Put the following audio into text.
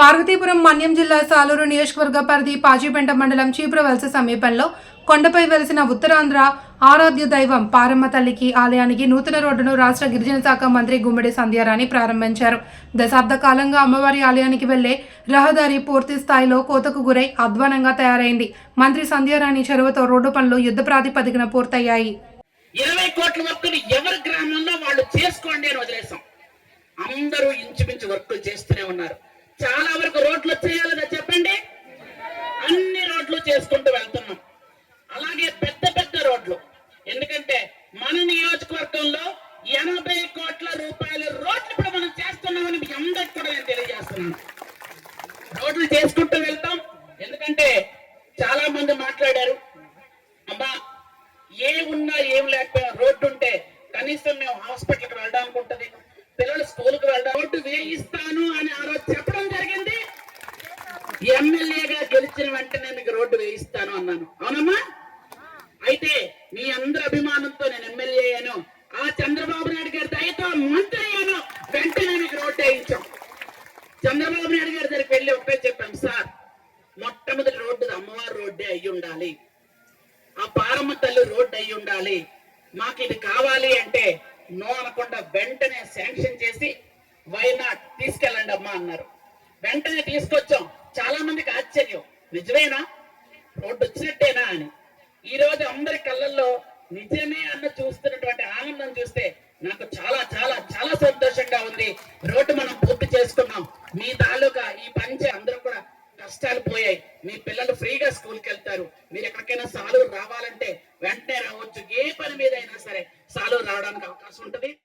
పార్వతీపురం మన్యం జిల్లా సాలూరు నియోజకవర్గ పరిధి పాజిపెంట మండలం చీప్రవలస సమీపంలో కొండపై వెలిసిన ఉత్తరాంధ్ర ఆరాధ్య దైవం పారమ్మ తల్లికి ఆలయానికి నూతన రోడ్డును రాష్ట్ర గిరిజన శాఖ మంత్రి గుమ్మడి సంధ్యారాణి ప్రారంభించారు. దశాబ్ద కాలంగా అమ్మవారి ఆలయానికి వెళ్ళే రహదారి పూర్తి స్థాయిలో కోతకు గురై అధ్వానంగా తయారైంది. మంత్రి సంధ్యారాణి చెరువుతో రోడ్డు పనులు యుద్ధ ప్రాతిపదికన పూర్తయ్యాయి. ఇరవై కోట్ల వర్కులు ఎవరి గ్రామంలో వాళ్ళు చేసుకోండి అని వదిలేసాం అందరూ ఇంచుమించు వర్కులు చేస్తూనే ఉన్నారు. చాలా వరకు రోడ్లు వచ్చేయాలి కదా చెప్పండి? అన్ని రోడ్లు చేసుకుంటూ వెళ్తున్నాం. అలాగే పెద్ద పెద్ద రోడ్లు. ఎందుకంటే మన నియోజకవర్గంలో ఎనభై కోట్ల రూపాయల రోడ్లు ఇప్పుడు మనం చేస్తున్నామని మీ అందరికి కూడా నేను తెలియజేస్తున్నాను. రోడ్లు చేసుకుంటూ వెళ్తాం. ఎందుకంటే చాలా మంది మాట్లాడారు అమ్మా ఏ ఉన్నా ఏం లేకపోయినా రోడ్డు ఉంటే కనీసం మేము హాస్పిటల్కి వెళ్ళడానికి ఉంటుంది పిల్లలు స్కూల్కి వెళ్ళడం రోడ్డు వేయిస్తాం అని ఆ రోజు చెప్పడం జరిగింది ఎమ్మెల్యేగా గెలిచిన వెంటనే మీకు రోడ్డు వేయిస్తాను అన్నాను. అవునమ్మా? అయితే మీ అందరి అభిమానంతో నేను ఎమ్మెల్యే అయ్యాను. ఆ చంద్రబాబు నాయుడు గారి దయతో మంత్రి అయ్యాను. వెంటనే మీకు రోడ్డు వేయించాం. చంద్రబాబు నాయుడు గారి దగ్గరికి వెళ్ళి ఒకటే చెప్పాం సార్ మొట్టమొదటి రోడ్డు అమ్మవారి రోడ్డే అయి ఉండాలి. ఆ పారమ్మ తల్లి రోడ్డు అయి ఉండాలి. మాకు ఇది కావాలి అంటే నో అనకుండా వెంటనే శాంక్షన్ చేసి వైనాట్ తీసుకెళ్ళండి అమ్మా అన్నారు. వెంటనే తీసుకొచ్చాం. చాలా మందికి ఆశ్చర్యం. నిజమేనా? రోడ్డు వచ్చినట్టేనా అని. ఈ రోజు అందరి కళ్ళల్లో నిజమే అన్న చూస్తున్నటువంటి ఆనందం చూస్తే నాకు చాలా చాలా చాలా సంతోషంగా ఉంది. రోడ్డు మనం పూర్తి చేసుకున్నాం. మీ తాలూకా ఈ పంచ అందరూ కూడా కష్టాలు పోయాయి. మీ పిల్లలు ఫ్రీగా స్కూల్కి వెళ్తారు. మీరు ఎక్కడికైనా సాలు రావాలంటే వెంటనే రావచ్చు.